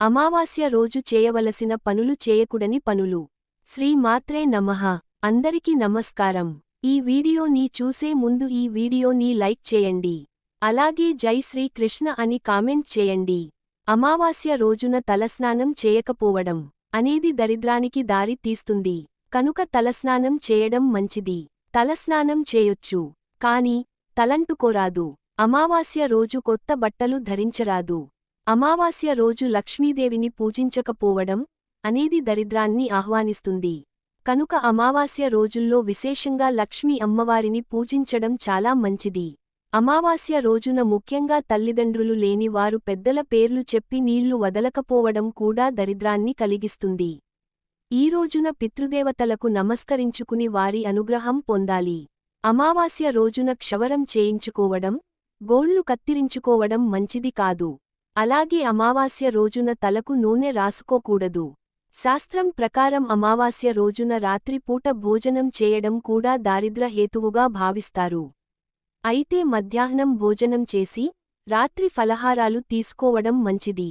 అమావాస్య రోజు చేయవలసిన పనులు చేయకుడని పనులు. శ్రీ మాత్రే నమః. అందరికీ నమస్కారం. ఈ వీడియోని చూసే ముందు ఈ వీడియోని లైక్ చేయండి. అలాగే జై శ్రీ కృష్ణ అని కామెంట్ చేయండి. అమావాస్య రోజున తలస్నానం చేయకపోవడం అనేది దరిద్రానికి దారి తీస్తుంది. కనుక తలస్నానం చేయడం మంచిది. తలస్నానం చేయొచ్చు. కాని తలంటుకోరాదు. అమావాస్య రోజు కొత్త బట్టలు ధరించరాదు. అమావాస్య రోజు లక్ష్మీదేవిని పూజించకపోవడం అనేది దరిద్రాన్ని ఆహ్వానిస్తుంది. కనుక అమావాస్య రోజుల్లో విశేషంగా లక్ష్మీ అమ్మవారిని పూజించడం చాలా మంచిది. అమావాస్య రోజున ముఖ్యంగా తల్లిదండ్రులు లేని వారు పెద్దల పేర్లు చెప్పి నీళ్ళు వదలకపోవడం కూడా దరిద్రాన్ని కలిగిస్తుంది. ఈ రోజున పితృదేవతలకు నమస్కరించుకుని వారి అనుగ్రహం పొందాలి. అమావాస్య రోజున క్షవరం చేయించుకోవడం గోళ్ళు కత్తిరించుకోవడం మంచిది కాదు. అలాగే అమావాస్య రోజున తలకు నూనె రాసుకోకూడదు. శాస్త్రం ప్రకారం అమావాస్య రోజున రాత్రిపూట భోజనం చేయడం కూడా దారిద్ర హేతువుగా భావిస్తారు. అయితే మధ్యాహ్నం భోజనం చేసి రాత్రి ఫలహారాలు తీసుకోవడం మంచిది.